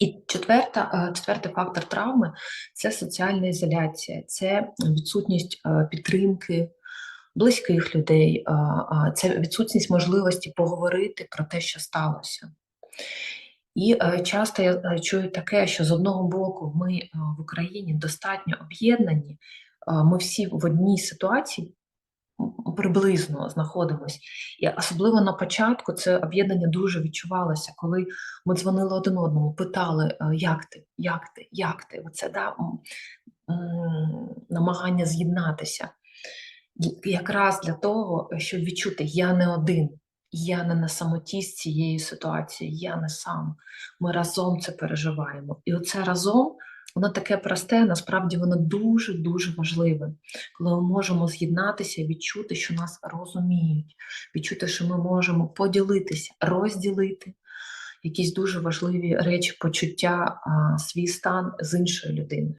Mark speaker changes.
Speaker 1: І четверта, е, четвертий фактор травми це соціальна ізоляція, це відсутність е, підтримки близьких людей, а, це відсутність можливості поговорити про те, що сталося. І е, часто я е, чую таке, що з одного боку ми е, в Україні достатньо об'єднані, е, ми всі в одній ситуації приблизно знаходимось. І особливо на початку це об'єднання дуже відчувалося, коли ми дзвонили один одному, питали, е, як ти, як ти, як ти? Оце да, намагання з'єднатися. Якраз для того, щоб відчути, я не один, я не на самоті з цією ситуацією, я не сам. Ми разом це переживаємо. І оце разом, воно таке просте, насправді воно дуже-дуже важливе, коли ми можемо з'єднатися, відчути, що нас розуміють, відчути, що ми можемо поділитися, розділити якісь дуже важливі речі, почуття, свій стан з іншою людиною.